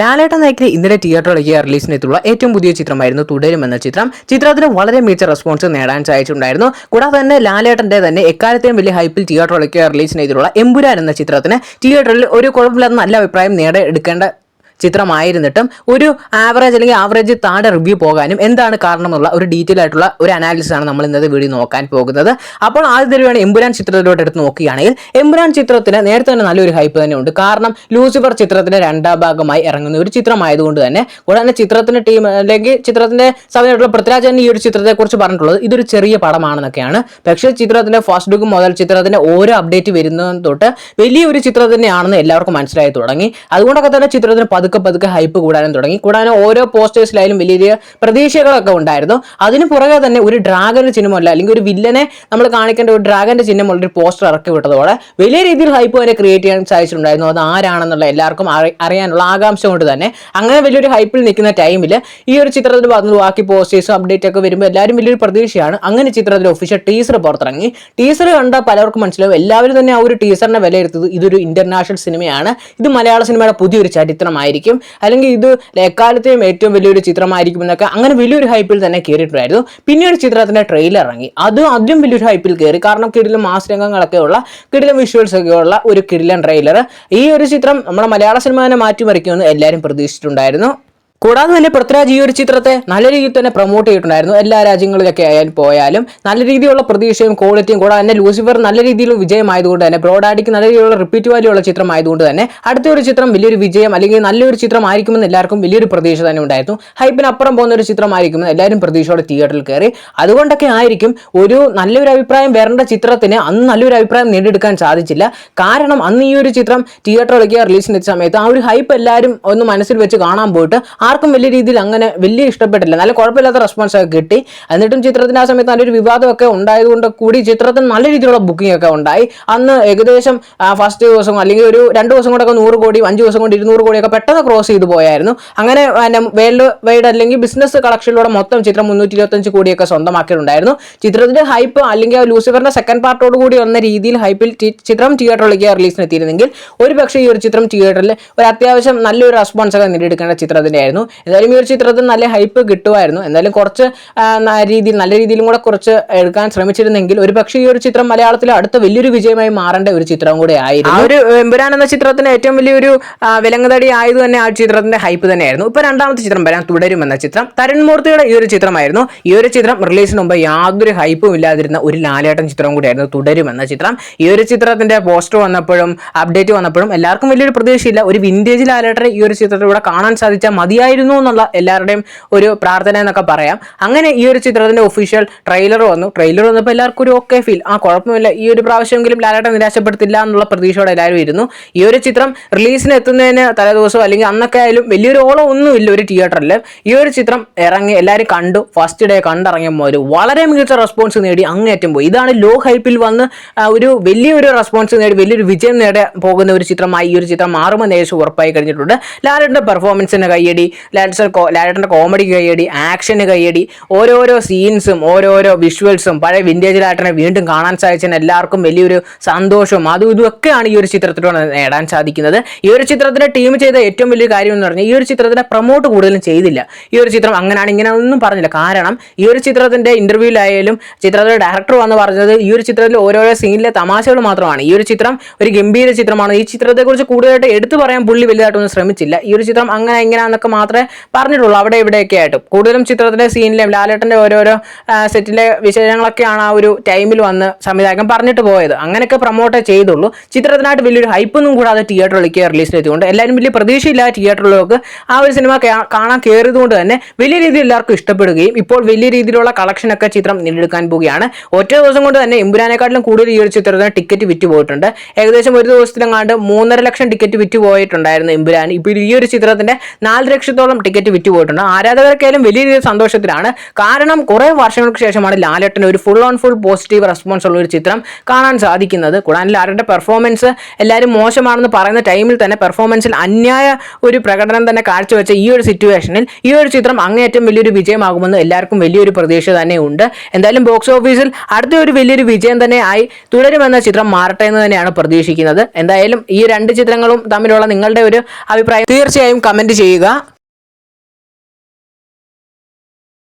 ലാലേട്ടൻ നായക്കിന് ഇന്നലെ തിയേറ്ററിലേക്ക് റിലീസിനെത്തുള്ള ഏറ്റവും പുതിയ ചിത്രമായിരുന്നു തുടരും എന്ന ചിത്രം. ചിത്രത്തിന് വളരെ മികച്ച റെസ്പോൺസ് നേടാൻ സാധിച്ചിട്ടുണ്ടായിരുന്നു. കൂടാതെ തന്നെ ലാലേട്ടന്റെ തന്നെ എക്കാലത്തെയും വലിയ ഹൈപ്പിൽ തിയേറ്ററിലേക്ക് റിലീസിനെതിരുള്ള എമ്പുരാൻ എന്ന ചിത്രത്തിന് തിയേറ്ററിൽ ഒരു കുഴപ്പമില്ലാത്ത നല്ല അഭിപ്രായം നേടിയെടുക്കേണ്ട ചിത്രമായിരുന്നിട്ടും ഒരു ആവറേജ് അല്ലെങ്കിൽ ആവറേജ് താഴെ റിവ്യൂ പോകാനും എന്താണ് കാരണമെന്നുള്ള ഒരു ഡീറ്റെയിൽ ആയിട്ടുള്ള ഒരു അനാലിസിസ് ആണ് നമ്മൾ ഇന്നത്തെ വീഡിയോ നോക്കാൻ പോകുന്നത്. അപ്പോൾ ആദ്യം തരുവാണ് എമ്പുരാൻ ചിത്രത്തിലോട്ട് എടുത്ത് നോക്കുകയാണെങ്കിൽ എമ്പുരാൻ ചിത്രത്തിന് നേരത്തെ തന്നെ നല്ലൊരു ഹൈപ്പ് തന്നെ ഉണ്ട്. കാരണം ലൂസിഫർ ചിത്രത്തിന്റെ രണ്ടാം ഭാഗമായി ഇറങ്ങുന്ന ഒരു ചിത്രമായതുകൊണ്ട് തന്നെ കൂടാതെ ചിത്രത്തിന്റെ ടീം അല്ലെങ്കിൽ ചിത്രത്തിന്റെ സമയത്തുള്ള പൃഥ്വിരാജ് തന്നെ ഈ ഒരു ചിത്രത്തെ കുറിച്ച് പറഞ്ഞിട്ടുള്ളത് ഇതൊരു ചെറിയ പടമാണെന്നൊക്കെയാണ്. പക്ഷേ ചിത്രത്തിന്റെ ഫസ്റ്റ് ലുക്ക് മുതൽ ചിത്രത്തിന്റെ ഓരോ അപ്ഡേറ്റ് വരുന്നതും തൊട്ട് വലിയൊരു ചിത്രം തന്നെയാണെന്ന് എല്ലാവർക്കും മനസ്സിലായി തുടങ്ങി. അതുകൊണ്ടൊക്കെ തന്നെ ചിത്രത്തിന് പതുക്കെ പതുക്കെ ഹൈപ്പ് കൂടാനും തുടങ്ങി. കൂടാതെ ഓരോ പോസ്റ്റേഴ്സിലായാലും വലിയ വലിയ പ്രതീക്ഷകളൊക്കെ ഉണ്ടായിരുന്നു. അതിന് പുറകെ തന്നെ ഒരു ഡ്രാഗന്റെ ചിഹ്നമല്ല അല്ലെങ്കിൽ ഒരു വില്ലനെ നമ്മൾ കാണിക്കേണ്ട ഒരു ഡ്രാഗന്റെ ചിഹ്നമുള്ള ഒരു പോസ്റ്റർ ഇറക്കി വിട്ടതോടെ വലിയ രീതിയിൽ ഹൈപ്പ് വരെ ക്രിയേറ്റ് ചെയ്യാൻ സാധിച്ചിട്ടുണ്ടായിരുന്നു. അത് ആരാണെന്നുള്ള എല്ലാവർക്കും അറിയാനുള്ള ആകാംക്ഷ കൊണ്ട് തന്നെ. അങ്ങനെ വലിയൊരു ഹൈപ്പിൽ നിൽക്കുന്ന ടൈമിൽ ഈ ഒരു ചിത്രത്തിൽ വന്നു ബാക്കി പോസ്റ്റേഴ്സും അപ്ഡേറ്റ് ഒക്കെ വരുമ്പോൾ എല്ലാവരും വലിയൊരു പ്രതീക്ഷയാണ്. അങ്ങനെ ചിത്രത്തിൽ ഒഫീഷ്യൽ ടീസർ പുറത്തിറങ്ങി. ടീസർ കണ്ട പലർക്കും മനസ്സിലാവും. എല്ലാവരും തന്നെ ആ ഒരു ടീസറിനെ വിലയിരുത്തുന്നത് ഇതൊരു ഇന്റർനാഷണൽ സിനിമയാണ് ഇത് മലയാള സിനിമയുടെ പുതിയൊരു ചരിത്രമായിരിക്കും അല്ലെങ്കിൽ ഇത് എക്കാലത്തെയും ഏറ്റവും വലിയൊരു ചിത്രമായിരിക്കും എന്നൊക്കെ അങ്ങനെ വലിയൊരു ഹൈപ്പിൽ തന്നെ കയറിയിട്ടുണ്ടായിരുന്നു പിന്നീട് ചിത്രത്തിന്റെ ട്രെയിലർ ഇറങ്ങി. അത് ആദ്യം വലിയൊരു ഹൈപ്പിൽ കയറി കാരണം കിടിലും മാസ് രംഗങ്ങളൊക്കെ ഉള്ള കിടിലും വിഷ്വൽസ് ഒക്കെ ഉള്ള ഒരു കിടിലൻ ട്രെയിലർ ഈ ഒരു ചിത്രം നമ്മുടെ മലയാള സിനിമ തന്നെ മാറ്റിമറിക്കുമെന്ന് എല്ലാവരും പ്രതീക്ഷിച്ചിട്ടുണ്ടായിരുന്നു. കൂടാതെ തന്നെ പൃഥ്വിരാജ് ഈ ഒരു ചിത്രത്തെ നല്ല രീതിയിൽ തന്നെ പ്രൊമോട്ട് ചെയ്തിട്ടുണ്ടായിരുന്നു. എല്ലാ രാജ്യങ്ങളിലൊക്കെ ആയാലും പോയാലും നല്ല രീതിയിലുള്ള പ്രതീക്ഷയും ക്വാളിറ്റിയും കൂടാതെ തന്നെ ലൂസിഫർ നല്ല രീതിയിൽ വിജയമായതുകൊണ്ട് തന്നെ ബ്രോഡാഡിക്ക് നല്ല രീതിയിലുള്ള റിപ്പീറ്റ് വാല്യൂ ഉള്ള ചിത്രം ആയതുകൊണ്ട് തന്നെ അടുത്ത ഒരു ചിത്രം വലിയൊരു വിജയം അല്ലെങ്കിൽ നല്ലൊരു ചിത്രമായിരിക്കുമെന്ന് എല്ലാവർക്കും വലിയൊരു പ്രതീക്ഷ തന്നെ ഉണ്ടായിരുന്നു. ഹൈപ്പിന് അപ്പുറം പോകുന്ന ഒരു ചിത്രമായിരിക്കുമെന്ന് എല്ലാവരും പ്രതീക്ഷയോടെ തിയേറ്ററിൽ കയറി. അതുകൊണ്ടൊക്കെ ആയിരിക്കും ഒരു നല്ലൊരു അഭിപ്രായം വരേണ്ട ചിത്രത്തിന് അന്ന് നല്ലൊരു അഭിപ്രായം നേടിയെടുക്കാൻ സാധിച്ചില്ല. കാരണം അന്ന് ഈ ഒരു ചിത്രം തിയേറ്ററിലേക്ക് എത്തിയ സമയത്ത് ആ ഒരു ഹൈപ്പ് എല്ലാവരും ഒന്ന് മനസ്സിൽ വെച്ച് കാണാൻ പോയിട്ട് ആർക്കും വലിയ രീതിയിൽ അങ്ങനെ വലിയ ഇഷ്ടപ്പെട്ടില്ല. നല്ല കുഴപ്പമില്ലാത്ത റെസ്പോൺസ് ഒക്കെ കിട്ടി. എന്നിട്ടും ചിത്രത്തിന് ആ സമയത്ത് നല്ലൊരു വിവാദമൊക്കെ ഉണ്ടായതുകൊണ്ട് കൂടി ചിത്രത്തിന് നല്ല രീതിയിലുള്ള ബുക്കിംഗ് ഒക്കെ ഉണ്ടായി. അന്ന് ഏകദേശം ഫസ്റ്റ് ദിവസം അല്ലെങ്കിൽ ഒരു രണ്ട് ദിവസം കൊണ്ടൊക്കെ നൂറ് കോടി അഞ്ച് ദിവസം കൊണ്ട് ഇരുന്നൂറ് കോടിയൊക്കെ പെട്ടെന്ന് ക്രോസ് ചെയ്തു പോയായിരുന്നു. അങ്ങനെ വേൾഡ് വൈഡ് അല്ലെങ്കിൽ ബിസിനസ് കളക്ഷനിലൂടെ മൊത്തം ചിത്രം മുന്നൂറ്റി ഇരുപത്തഞ്ച് കോടിയൊക്കെ സ്വന്തമാക്കിയിട്ടുണ്ടായിരുന്നു. ചിത്രത്തിന്റെ ഹൈപ്പ് അല്ലെങ്കിൽ ലൂസിഫറിന്റെ സെക്കൻഡ് പാർട്ടോട് കൂടി വന്ന രീതിയിൽ ഹൈപ്പിൽ ചിത്രം തിയേറ്ററിലേക്ക് റിലീസിന് എത്തിയിരുന്നെങ്കിൽ ഒരു പക്ഷേ ഈ ഒരു ചിത്രം തിയേറ്ററിൽ ഒരു അത്യാവശ്യം നല്ലൊരു റെസ്പോൺസ് ഒക്കെ നേടിയെടുക്കേണ്ട ചിത്രത്തിന്റെ ആയിരുന്നു. എന്തായാലും ഈ ഒരു ചിത്രത്തിന് നല്ല ഹൈപ്പ് കിട്ടുമായിരുന്നു. എന്തായാലും കുറച്ച് രീതിയിൽ നല്ല രീതിയിലും കൂടെ കുറച്ച് എടുക്കാൻ ശ്രമിച്ചിരുന്നെങ്കിൽ ഒരു പക്ഷേ ഈ ഒരു ചിത്രം മലയാളത്തിൽ അടുത്ത വലിയൊരു വിജയമായി മാറേണ്ട ഒരു ചിത്രം കൂടെ ആയിരുന്നു. ആ ഒരു എമ്പുരാൻ എന്ന ചിത്രത്തിന് ഏറ്റവും വലിയൊരു വിലങ്ങതടി ആയത് തന്നെ ആ ചിത്രത്തിന്റെ ഹൈപ്പ് തന്നെയായിരുന്നു. ഇപ്പൊ രണ്ടാമത്തെ ചിത്രം വരാൻ തുടരും എന്ന ചിത്രം തരുൺമൂർത്തിയുടെ ഈ ഒരു ചിത്രമായിരുന്നു. ഈ ഒരു ചിത്രം റിലീസിന് മുമ്പ് യാതൊരു ഹൈപ്പും ഇല്ലാതിരുന്ന ഒരു ലാലേട്ടൻ ചിത്രം കൂടിയായിരുന്നു തുടരും എന്ന ചിത്രം. ഈ ഒരു ചിത്രത്തിന്റെ പോസ്റ്റർ വന്നപ്പോഴും അപ്ഡേറ്റ് വന്നപ്പോഴും എല്ലാവർക്കും വലിയൊരു പ്രതീക്ഷയില്ല. ഒരു വിന്റേജ് ലാലേട്ടനെ ഈ ഒരു ചിത്രത്തിലൂടെ കാണാൻ സാധിച്ച സാധിച്ചാൽ മതിയായിരുന്നു എന്നുള്ള എല്ലാവരുടെയും ഒരു പ്രാർത്ഥന എന്നൊക്കെ പറയാം. അങ്ങനെ ഈ ഒരു ചിത്രത്തിന്റെ ഒഫീഷ്യൽ ട്രെയിലർ വന്നു. ട്രെയിലർ വന്നപ്പോൾ എല്ലാവർക്കും ഒരു ഓക്കെ ഫീൽ ആ കുഴപ്പമില്ല. ഈ ഒരു പ്രാവശ്യമെങ്കിലും ലാലേട്ടൻ നിരാശപ്പെടുത്തില്ല എന്നുള്ള പ്രതീക്ഷയോടെ എല്ലാവരും ഇരുന്നു. ഈ ഒരു ചിത്രം റിലീസിന് എത്തുന്നതിന് തലേദിവസം അല്ലെങ്കിൽ അന്നൊക്കെ ആയാലും വലിയൊരു ഓളം ഒന്നുമില്ല ഒരു തിയേറ്ററിൽ ഈ ഒരു ചിത്രം ഇറങ്ങി എല്ലാവരും കണ്ടു. ഫസ്റ്റ് ഡേ കണ്ടിറങ്ങിയപ്പോൾ ഒരു വളരെ മികച്ച റെസ്പോൺസ് നേടി അങ്ങേറ്റം പോയി. ഇതാണ് ലോ ഹൈപ്പിൽ വന്ന് ഒരു വലിയൊരു റെസ്പോൺസ് നേടി വലിയൊരു വിജയം നേടാൻ പോകുന്ന ഒരു ചിത്രമായി ഈ ഒരു ചിത്രം മാറുമെന്ന് ഏകദേശം ഉറപ്പായി കഴിഞ്ഞിട്ടുണ്ട്. ലാലേട്ടന്റെ പെർഫോമൻസിന് കയ്യടി ലാലേട്ടൻ ലാലേട്ടന്റെ കോമഡിക്ക് കൈയടി ആക്ഷന് കൈയടി ഓരോരോ സീൻസും ഓരോരോ വിഷ്വൽസും പഴയ വിന്റേജ് ലാലേട്ടനെ വീണ്ടും കാണാൻ സാധിച്ചതിന് എല്ലാവർക്കും വലിയൊരു സന്തോഷവും അതും ഇതുമൊക്കെയാണ് ഈ ഒരു ചിത്രത്തിലൂടെ നേടാൻ സാധിക്കുന്നത്. ഈ ഒരു ചിത്രത്തിന്റെ ടീം ചെയ്ത ഏറ്റവും വലിയ കാര്യം എന്ന് പറഞ്ഞാൽ ഈ ഒരു ചിത്രത്തിന്റെ പ്രൊമോട്ട് കൂടുതലും ചെയ്തില്ല. ഈ ഒരു ചിത്രം അങ്ങനെയാണ് ഇങ്ങനെ ഒന്നും പറഞ്ഞില്ല. കാരണം ഈ ഒരു ചിത്രത്തിന്റെ ഇന്റർവ്യൂവിലായാലും ചിത്രത്തിലെ ഡയറക്ടർ വന്ന് പറഞ്ഞത് ഈ ഒരു ചിത്രത്തിൽ ഓരോരോ സീനിലെ തമാശകൾ മാത്രമാണ്. ഈ ഒരു ചിത്രം ഒരു ഗംഭീര ചിത്രമാണ്. ഈ ചിത്രത്തെക്കുറിച്ച് കൂടുതലായിട്ട് എടുത്തു പറയാൻ പുള്ളി വലുതായിട്ടൊന്നും ശ്രമിച്ചില്ല. ഈ ഒരു ചിത്രം അങ്ങനെ ഇങ്ങനെയാന്നൊക്കെ മാത്രമേ പറഞ്ഞിട്ടുള്ളൂ. അവിടെ ഇവിടെയൊക്കെ ആയിട്ടും. കൂടുതലും ചിത്രത്തിന്റെ സീനിലെയും ലാലേട്ടന്റെ ഓരോരോ സെറ്റിലെ വിശേഷങ്ങളൊക്കെയാണ് ആ ഒരു ടൈമിൽ വന്ന് സംവിധായകൻ പറഞ്ഞിട്ട് പോയത്. അങ്ങനെയൊക്കെ പ്രൊമോട്ടേ ചെയ്തുള്ളൂ. ചിത്രത്തിനായിട്ട് വലിയൊരു ഹൈപ്പൊന്നും കൂടാതെ തിയേറ്ററിലേക്ക് റിലീസ് ചെയ്തുകൊണ്ട് എല്ലാവരും വലിയ പ്രതീക്ഷയില്ല തിയേറ്ററിലേക്ക് ആ ഒരു സിനിമ കാണാൻ കയറിയത് കൊണ്ട് തന്നെ വലിയ രീതിയിൽ എല്ലാവർക്കും ഇഷ്ടപ്പെടുകയും ഇപ്പോൾ വലിയ രീതിയിലുള്ള കളക്ഷനൊക്കെ ചിത്രം നേടിയെടുക്കാൻ പോവുകയാണ്. ഒറ്റ ദിവസം കൊണ്ട് തന്നെ എമ്പുരാനെക്കാട്ടിലും കൂടുതൽ ഈ ഒരു ചിത്രത്തിന് ടിക്കറ്റ് വിറ്റ് പോയിട്ടുണ്ട്. ഏകദേശം ഒരു ദിവസത്തിലെങ്ങാണ്ട് മൂന്നര ലക്ഷം ടിക്കറ്റ് വിറ്റ് പോയിട്ടുണ്ടായിരുന്നു എമ്പുരാൻ. ഇപ്പോൾ ഈ ഒരു ചിത്രത്തിന്റെ നാല് ലക്ഷത്തി ലക്ഷത്തോളം ടിക്കറ്റ് വിറ്റ് പോയിട്ടുണ്ട്. ആരാധകർക്കായാലും വലിയ രീതിയിൽ സന്തോഷത്തിലാണ്. കാരണം കുറെ വർഷങ്ങൾക്ക് ശേഷമാണ് ലാലേട്ടന് ഒരു full on full positive response ഉള്ള ഒരു ചിത്രം കാണാൻ സാധിക്കുന്നത്. കൂടാതെ ലാലേട്ടന്റെ പെർഫോമൻസ് എല്ലാവരും മോശമാണെന്ന് പറയുന്ന ടൈമിൽ തന്നെ പെർഫോമൻസിൽ അന്യായ ഒരു പ്രകടനം തന്നെ കാഴ്ചവെച്ച ഈ ഒരു സിറ്റുവേഷനിൽ ഈ ഒരു ചിത്രം അങ്ങേയറ്റം വലിയൊരു വിജയമാകുമെന്ന് എല്ലാവർക്കും വലിയൊരു പ്രതീക്ഷ തന്നെ ഉണ്ട് എന്തായാലും ബോക്സ് ഓഫീസിൽ അടുത്ത ഒരു വലിയൊരു വിജയം തന്നെ ആയി തുടരുമെന്ന ചിത്രം മാറട്ടെ എന്ന് തന്നെയാണ് പ്രതീക്ഷിക്കുന്നത്. എന്തായാലും ഈ രണ്ട് ചിത്രങ്ങളും തമ്മിലുള്ള നിങ്ങളുടെ ഒരു അഭിപ്രായം തീർച്ചയായും കമന്റ് ചെയ്യുക.